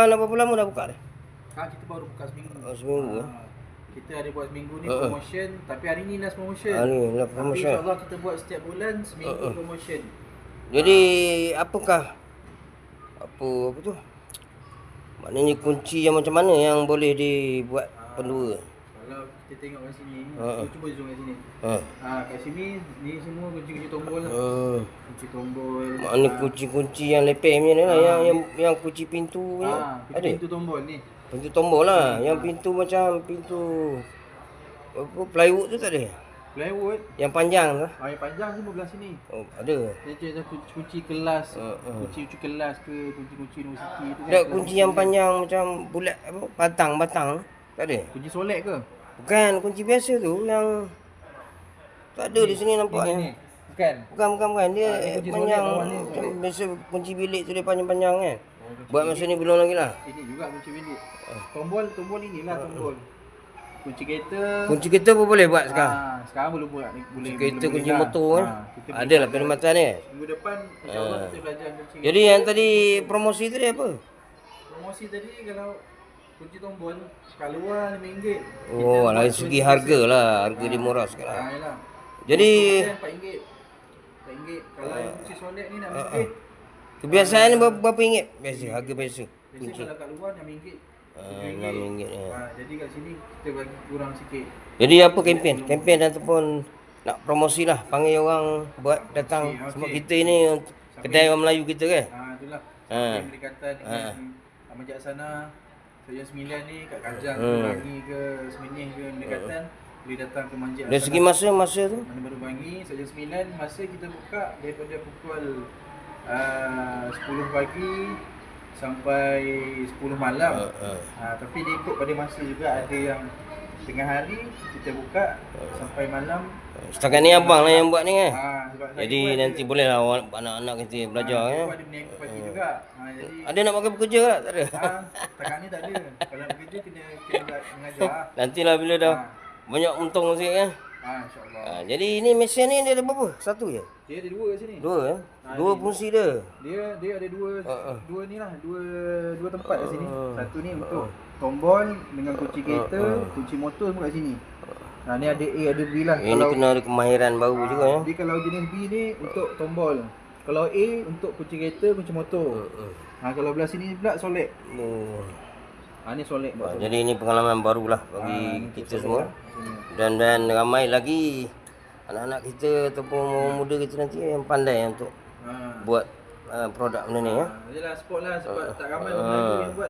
Ah, berapa lama dah buka dah? Ha, kita baru buka seminggu. Oh, seminggu, eh? Ha, kita ada buat seminggu ni Uh, uh. promotion tapi hari ni last promotion. Ah, ni last Tapi promotion. insyaAllah kita buat setiap bulan seminggu Uh, uh. promotion. Jadi apakah apa apa tu? Maknanya kunci yang macam mana yang boleh dibuat Ah, pendua? Kalau kita tengok kat sini, Uh, uh. kita cuba zoom kat sini. Ha. Ha, kat sini ni semua kunci-kunci tombol. lah. Hmm. Kunci tombol. Maknanya kunci-kunci yang lepeh punya ni lah Ah, yang, ni- yang yang kunci pintu punya. Ha, kunci ada. pintu tombol ni. Pintu tombol lah. Yang pintu macam pintu apa plywood tu tak ada. Plywood. Yang panjang tu. Ha, yang panjang semua belah sini. Oh, ada. Dia macam kunci, kelas, Uh, uh. kunci-kunci kelas ke, kunci-kunci universiti tu kan. Tak kelas kunci yang panjang macam bulat apa batang-batang tak ada. Kunci solek ke? Bukan kunci biasa tu yang tak ada di sini nampak ni. Bukan. Bukan bukan bukan dia Ah, ni kunci panjang ni. macam biasa kunci bilik tu dia panjang-panjang kan. Buat masa ni belum lagi lah. Ini juga kunci bilik. Tombol, tombol inilah tombol. Kunci kereta. Kunci kereta pun boleh buat sekarang. Ah, sekarang boleh buat boleh. Kunci kereta, boleh kunci lah. motor kan. Ah, kita Ada lah perkhidmatan ni. Minggu depan insya-Allah kita belajar kunci. Jadi yang tadi promosi tadi apa? Promosi tadi kalau kunci tombol kat luar RM5. Oh, dari segi harga lah. Harga dia murah Ah, sekarang. yalah. Jadi RM4. RM4. Kalau yang kunci solek ni nak RM5. kebiasaan ni berapa, berapa ringgit? Biasa harga biasa. Biasa kalau kat luar RM6. Ah, RM6 ya. Ha, jadi kat sini kita bagi kurang sikit. Jadi apa kempen? Kempen ataupun nak promosi lah panggil orang buat datang Okey, sebab okey. kita ni kedai orang Melayu kita kan. Ha itulah. Ha. Ha. Berdekatan dengan ha. Majak sana. Saya sembilan ni kat Kajang Hmm. hmm. Bangi ke Semenyih ke berdekatan boleh datang ke Manjak Dari segi masa masa tu Mana baru Bangi saja sembilan masa kita buka daripada pukul uh, 10 pagi sampai 10 malam. Ha, ha. Ha, tapi dia ikut pada masa juga ada yang tengah hari kita buka sampai malam. setakat ni abang lah yang buat ni kan. Ha, Jadi nanti boleh lah anak-anak kita belajar ha, pun ada menyangkut pagi juga. Ha, jadi Ada nak pakai bekerja tak? Tak ada. ha, setakat ni tak ada. Kalau bekerja kena kena mengajar. Nantilah bila dah Ha. banyak untung sikit kan. Ha, insya-Allah. Ha, jadi ini mesin ni dia ada berapa? Satu je? Dia ada dua kat sini. Dua eh? Dua fungsi dia. Dia dia ada dua Ha, ha. dua ni lah, dua dua tempat kat sini. Satu ni untuk tombol dengan kunci kereta, kunci motor semua kat sini. Nah ni ada A ada B lah. Ini kalau kena ada kemahiran baru juga ya. dia kalau jenis B ni untuk tombol. Kalau A untuk kunci kereta, kunci motor. Ha kalau belah sini pula solek. Oh. Ha ni solek Ha, jadi ini pengalaman barulah Ah, bagi kita semua. Dan dan ramai lagi anak-anak kita ataupun orang muda kita nanti yang pandai untuk Ha. buat uh, produk benda ni ya. Ha, jelah sport lah sebab tak ramai orang Melayu yang buat.